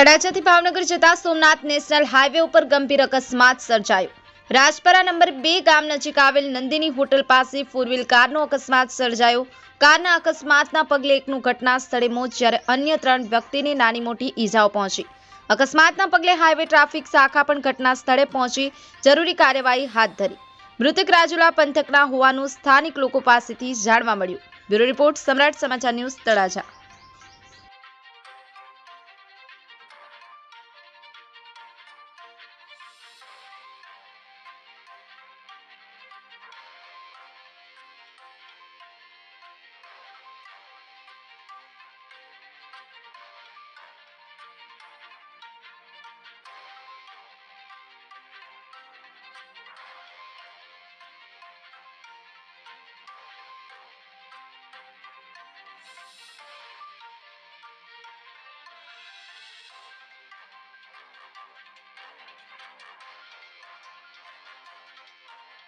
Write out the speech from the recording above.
તળાજાથી ભાવનગર જતા Somnath national highway ઉપર ગંભીર અકસ્માત સર્જાયો. રાજપરા નંબર બે ગામ નજીક આવેલ નંદિની હોટલ પાસે ફોર વ્હીલ કારનો અકસ્માત સર્જાયો. કારના અકસ્માતના પગલે એકનું ઘટના સ્થળે મોત જ્યારે અન્ય ત્રણ વ્યક્તિને નાની મોટી ઈજાઓ પહોંચી. અકસ્માતના પગલે હાઈવે ટ્રાફિક શાખા પણ ઘટના સ્થળે પહોંચી. જરૂરી કાર્યવાહી હાથ ધરી. મૃતક રાજુલા પંથકના હોવાનું સ્થાનિક લોકો પાસેથી જાણવા મળ્યું. બ્યુરો રિપોર્ટ સમ્રાટ સમાચાર ન્યૂઝ તળાજા.